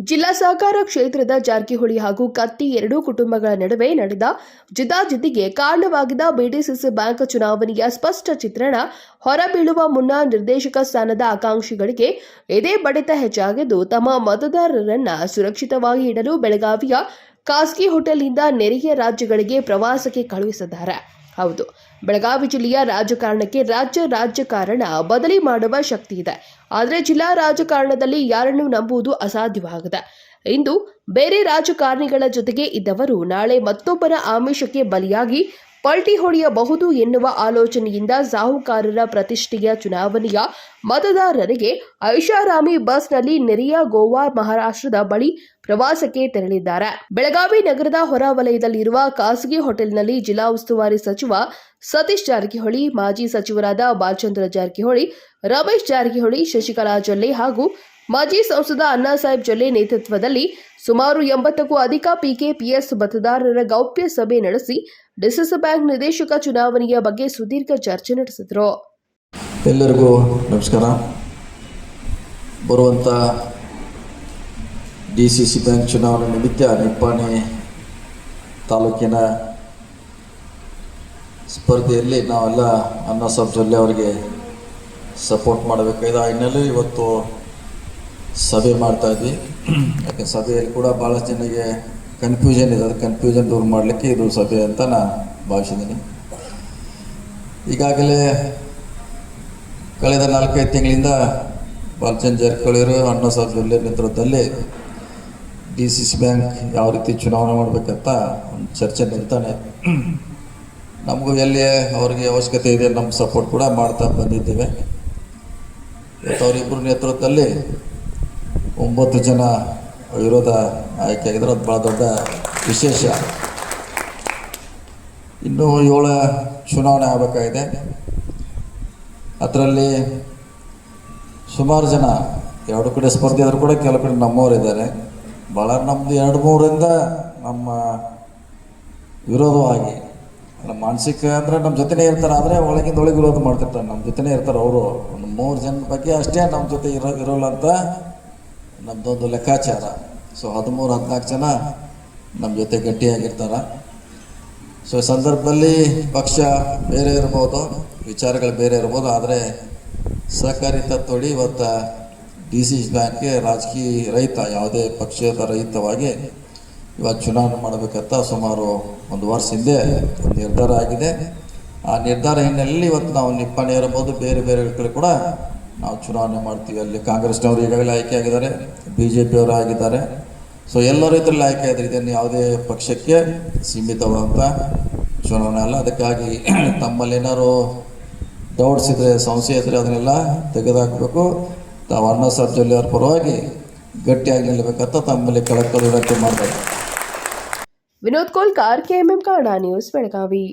ಜಿಲ್ಲಾ ಸಹಕಾರ ಕ್ಷೇತ್ರದ ಜಾರಕಿಹೊಳಿ ಹಾಗೂ ಕತ್ತಿ ಎರಡೂ ಕುಟುಂಬಗಳ ನಡುವೆ ನಡೆದ ಜಿದ್ದಾಜಿದ್ದಿಗೆ ಕಾರಣವಾಗಿದ್ದ ಬಿಡಿಸಿಸಿ ಬ್ಯಾಂಕ್ ಚುನಾವಣೆಯ ಸ್ಪಷ್ಟ ಚಿತ್ರಣ ಹೊರಬೀಳುವ ಮುನ್ನ ನಿರ್ದೇಶಕ ಸ್ಥಾನದ ಆಕಾಂಕ್ಷಿಗಳಿಗೆ ಎದೆ ಬಡಿತ ಹೆಚ್ಚಾಗಿದ್ದು, ತಮ್ಮ ಮತದಾರರನ್ನ ಸುರಕ್ಷಿತವಾಗಿ ಇಡಲು ಬೆಳಗಾವಿಯ ಖಾಸಗಿ ಹೋಟೆಲ್ನಿಂದ ನೆರೆಯ ರಾಜ್ಯಗಳಿಗೆ ಪ್ರವಾಸಕ್ಕೆ ಕಳುಹಿಸಿದ್ದಾರೆ. ಹೌದು. ಬೆಳಗಾವಿ ಜಿಲ್ಲೆಯ ರಾಜಕಾರಣಕ್ಕೆ ರಾಜ್ಯ ರಾಜಕಾರಣ ಬದಲಿ ಮಾಡುವ ಶಕ್ತಿ ಇದೆ. ಆದರೆ ಜಿಲ್ಲಾ ರಾಜಕಾರಣದಲ್ಲಿ ಯಾರನ್ನು ನಂಬುವುದು ಅಸಾಧ್ಯವಾಗಿದೆ. ಇಂದು ಬೇರೆ ರಾಜಕಾರಣಿಗಳ ಜೊತೆಗೆ ಇದ್ದವರು ನಾಳೆ ಮತ್ತೊಬ್ಬರ ಆಮಿಷಕ್ಕೆ ಬಲಿಯಾಗಿ ಪಲ್ಟಿ ಹೊಡೆಯಬಹುದು ಎನ್ನುವ ಆಲೋಚನೆಯಿಂದ ಸಾಹುಕಾರರ ಪ್ರತಿಷ್ಠೆಯ ಚುನಾವಣೆಯ ಮತದಾರರಿಗೆ ಐಷಾರಾಮಿ ಬಸ್ನಲ್ಲಿ ನೆರೆಯ ಗೋವಾ ಮಹಾರಾಷ್ಟ್ರದ ಬಳಿ ಪ್ರವಾಸಕ್ಕೆ ತೆರಳಿದ್ದಾರೆ. ಬೆಳಗಾವಿ ನಗರದ ಹೊರವಲಯದಲ್ಲಿರುವ ಖಾಸಗಿ ಹೋಟೆಲ್ನಲ್ಲಿ ಜಿಲ್ಲಾ ಉಸ್ತುವಾರಿ ಸಚಿವ ಸತೀಶ್ ಜಾರಕಿಹೊಳಿ, ಮಾಜಿ ಸಚಿವರಾದ ಬಾಲಚಂದ್ರ ಜಾರಕಿಹೊಳಿ, ರಮೇಶ್ ಜಾರಕಿಹೊಳಿ, ಶಶಿಕಲಾ ಜೊಲ್ಲೆ ಹಾಗೂ ಮಾಜಿ ಸಂಸದ ಅಣ್ಣಾ ಸಾಹೇಬ್ ಜೊಲ್ಲೆ ನೇತೃತ್ವದಲ್ಲಿ ಸುಮಾರು ಎಂಬತ್ತಕ್ಕೂ ಅಧಿಕ ಪಿಕೆಪಿಎಸ್ ಮತದಾರರ ಗೌಪ್ಯ ಸಭೆ ನಡೆಸಿ ಡಿಸಿಸಿ ಬ್ಯಾಂಕ್ ನಿರ್ದೇಶಕ ಚುನಾವಣೆಯ ಬಗ್ಗೆ ಸುದೀರ್ಘ ಚರ್ಚೆ ನಡೆಸಿದರು. ಎಲ್ಲರಿಗೂ ನಮಸ್ಕಾರ. ಬರುವಂಥ ಡಿ ಸಿ ಸಿ ಬ್ಯಾಂಕ್ ಚುನಾವಣೆ ನಿಮಿತ್ತ ನಿಪ್ಪಾಣಿ ತಾಲೂಕಿನ ಸ್ಪರ್ಧೆಯಲ್ಲಿ ನಾವೆಲ್ಲ ಅನ್ನ ಜೊಲ್ಲೆ ಅವರಿಗೆ ಸಪೋರ್ಟ್ ಮಾಡಬೇಕಾಗಿದೆ. ಆ ಹಿನ್ನೆಲೆ ಇವತ್ತು ಸಭೆ ಮಾಡ್ತಾ ಇದ್ವಿ. ಯಾಕೆ ಸಭೆಯಲ್ಲಿ ಕೂಡ ಭಾಳಷ್ಟು ಜನರಿಗೆ ಕನ್ಫ್ಯೂಷನ್ ಇದೆ. ಅದು ಕನ್ಫ್ಯೂಷನ್ ದೂರ ಮಾಡಲಿಕ್ಕೆ ಇದು ಸಭೆ ಅಂತ ನಾನು ಭಾವಿಸಿದ್ದೀನಿ. ಈಗಾಗಲೇ ಕಳೆದ ನಾಲ್ಕೈದು ತಿಂಗಳಿಂದ ಬಾಲಚಂದ್ ಜಾರಕಿಹೊಳಿಯವರು ಅಣ್ಣ ಸಾಹೇಬ್ ಜೊಲ್ಲೆ ನೇತೃತ್ವದಲ್ಲಿ ಡಿ ಸಿ ಸಿ ಬ್ಯಾಂಕ್ ಯಾವ ರೀತಿ ಚುನಾವಣೆ ಮಾಡಬೇಕಂತ ಒಂದು ಚರ್ಚೆ ನಡೀತಾನೆ. ನಮಗೂ ಎಲ್ಲಿ ಅವರಿಗೆ ಅವಶ್ಯಕತೆ ಇದೆ ನಮ್ಮ ಸಪೋರ್ಟ್ ಕೂಡ ಮಾಡ್ತಾ ಬಂದಿದ್ದೇವೆ. ಇವತ್ತು ಅವರಿಬ್ಬರ ನೇತೃತ್ವದಲ್ಲಿ ಒಂಬತ್ತು ಜನ ವಿರೋಧ ಆಯ್ಕೆಯಾಗಿದ್ರೆ ಅದು ಭಾಳ ದೊಡ್ಡ ವಿಶೇಷ. ಇನ್ನೂ ಏಳು ಚುನಾವಣೆ ಆಗಬೇಕಾಗಿದೆ. ಅದರಲ್ಲಿ ಸುಮಾರು ಜನ ಎರಡು ಕಡೆ ಸ್ಪರ್ಧೆ ಆದರೂ ಕೂಡ ಕೆಲವು ಕಡೆ ನಮ್ಮವರಿದ್ದಾರೆ. ಭಾಳ ನಮ್ಮದು ಎರಡು ಮೂರಿಂದ ನಮ್ಮ ವಿರೋಧವಾಗಿ, ನಮ್ಮ ಮಾನಸಿಕ ಅಂದರೆ ನಮ್ಮ ಜೊತೆನೇ ಇರ್ತಾರೆ, ಆದರೆ ಒಳಗಿಂದ ಒಳಗೆ ವಿರೋಧ ಮಾಡ್ತಿರ್ತಾರೆ, ನಮ್ಮ ಜೊತೆನೇ ಇರ್ತಾರೆ ಅವರು. ಒಂದು ಮೂರು ಜನ ಬಗ್ಗೆ ಅಷ್ಟೇ ನಮ್ಮ ಜೊತೆ ಇರೋ ಇರೋಲ್ಲ ಅಂತ ನಮ್ಮದೊಂದು ಲೆಕ್ಕಾಚಾರ. ಸೊ, ಹದಿಮೂರು, ಹದಿನಾಲ್ಕು ಜನ ನಮ್ಮ ಜೊತೆ ಗಟ್ಟಿಯಾಗಿರ್ತಾರೆ. ಸೊ, ಈ ಸಂದರ್ಭದಲ್ಲಿ ಪಕ್ಷ ಬೇರೆ ಇರ್ಬೋದು, ವಿಚಾರಗಳು ಬೇರೆ ಇರ್ಬೋದು, ಆದರೆ ಸಹಕಾರಿ ತತ್ವಡಿ ಇವತ್ತು ಡಿ ಸಿ ಬ್ಯಾಂಕ್ಗೆ ರಾಜಕೀಯ ರಹಿತ, ಯಾವುದೇ ಪಕ್ಷದ ರಹಿತವಾಗಿ ಇವತ್ತು ಚುನಾವಣೆ ಮಾಡಬೇಕಂತ ಸುಮಾರು ಒಂದು ವರ್ಷ ಹಿಂದೆ ಒಂದು ನಿರ್ಧಾರ ಆಗಿದೆ. ಆ ನಿರ್ಧಾರ ಹಿನ್ನೆಲೆಯಲ್ಲಿ ಇವತ್ತು ನಾವು ನಿಪ್ಪಾಣಿ ಇರಬಹುದು, ಬೇರೆ ಬೇರೆ ಕಡೆ ಕೂಡ ನಾವು ಚುನಾವಣೆ ಮಾಡ್ತೀವಿ. ಅಲ್ಲಿ ಕಾಂಗ್ರೆಸ್ನವರು ಈಗಾಗಲೇ ಆಯ್ಕೆ ಆಗಿದ್ದಾರೆ ಬಿ ಜೆ ಪಿಯವರು ಆಗಿದ್ದಾರೆ. ಸೊ ಎಲ್ಲರೂ ರೈತರಲ್ಲಿ ಆಯ್ಕೆ ಆದರೆ ಇದನ್ನು ಯಾವುದೇ ಪಕ್ಷಕ್ಕೆ ಸೀಮಿತವಾದಂಥ ಚುನಾವಣೆ ಅಲ್ಲ. ಅದಕ್ಕಾಗಿ ತಮ್ಮಲ್ಲಿ ಏನಾದ್ರು ಡೌಟ್ಸ್ ಇದ್ದರೆ ಸಂಶಯ ಇದ್ದರೆ ಅದನ್ನೆಲ್ಲ ತೆಗೆದುಹಾಕಬೇಕು. ತಾವು ಅಣ್ಣ ಜೊಲ್ಲೆ ಅವ್ರ ಪರವಾಗಿ ಗಟ್ಟಿಯಾಗಿ ನಿಲ್ಲಬೇಕಂತ ತಮ್ಮಲ್ಲಿ ಕಳಕಳಿ ವಿನಂತಿ ಮಾಡಬೇಕು. Vinod Kolkar, KMM Kannada news Belagavi.